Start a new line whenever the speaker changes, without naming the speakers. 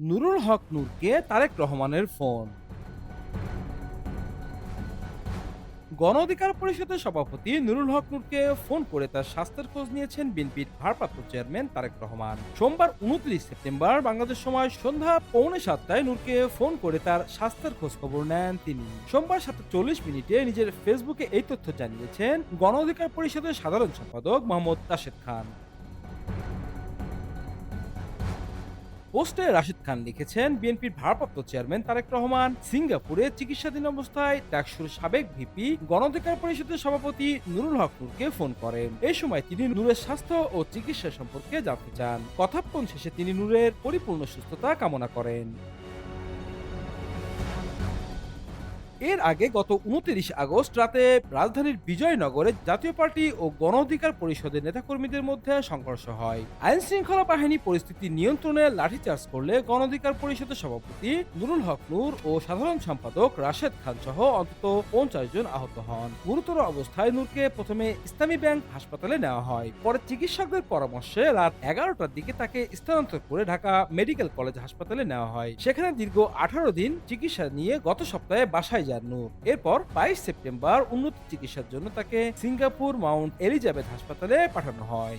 নুরুল হক নূরকে তারেক রহমানের ফোন। গণ অধিকার পরিষদের সভাপতি নুরুল হক নূরকে ফোন করে তার স্বাস্থ্যের খোঁজ নিয়েছেন বিএনপির ভারপ্রাপ্ত চেয়ারম্যান তারেক রহমান। সোমবার উনত্রিশ সেপ্টেম্বর বাংলাদেশ সময় সন্ধ্যা পৌনে সাতটায় নূরকে ফোন করে তার স্বাস্থ্যের খোঁজ খবর নেন তিনি। সোমবার সাতটা চল্লিশ মিনিটে নিজের ফেসবুকে এই তথ্য জানিয়েছেন গণ অধিকার পরিষদের সাধারণ সম্পাদক মোহাম্মদ রাশেদ খান। পোস্টে রাশিদ খান লিখেছেন, বিএনপির ভারপ্রাপ্ত চেয়ারম্যান তারেক রহমান, সিঙ্গাপুরে চিকিৎসাধীন অবস্থায় ডাকসুর সাবেক ভিপি গণধিকার পরিষদের সভাপতি নুরুল হক নুরকে ফোন করেন। এ সময় তিনি নূরের স্বাস্থ্য ও চিকিৎসা সম্পর্কে জানতে চান। কথাপন শেষে তিনি নূরের পরিপূর্ণ সুস্থতা কামনা করেন। এর আগে গত উনত্রিশ আগস্ট রাতে রাজধানীর বিজয়নগরে জাতীয় পার্টি ও গণ অধিকার পরিষদের নেতাকর্মীদের মধ্যে সংঘর্ষ হয়। আইন শৃঙ্খলা বাহিনী পরিস্থিতি নিয়ন্ত্রণে লাঠিচার্জ করলে গণ অধিকার পরিষদের সভাপতি নুরুল হক নূর ও সাধারণ সম্পাদক রাশেদ খান সহ অন্তত পঞ্চাশ জন আহত হন। গুরুতর অবস্থায় নূরকে প্রথমে ইসলামী ব্যাংক হাসপাতালে নেওয়া হয়। পরে চিকিৎসকদের পরামর্শে রাত এগারোটার দিকে তাকে স্থানান্তর করে ঢাকা মেডিকেল কলেজ হাসপাতালে নেওয়া হয়। সেখানে দীর্ঘ আঠারো দিন চিকিৎসা নিয়ে গত সপ্তাহে বাসায় নূর। এরপর বাইশ সেপ্টেম্বর উন্নত চিকিৎসার জন্য তাকে সিঙ্গাপুর মাউন্ট এলিজাবেথ হাসপাতালে পাঠানো হয়।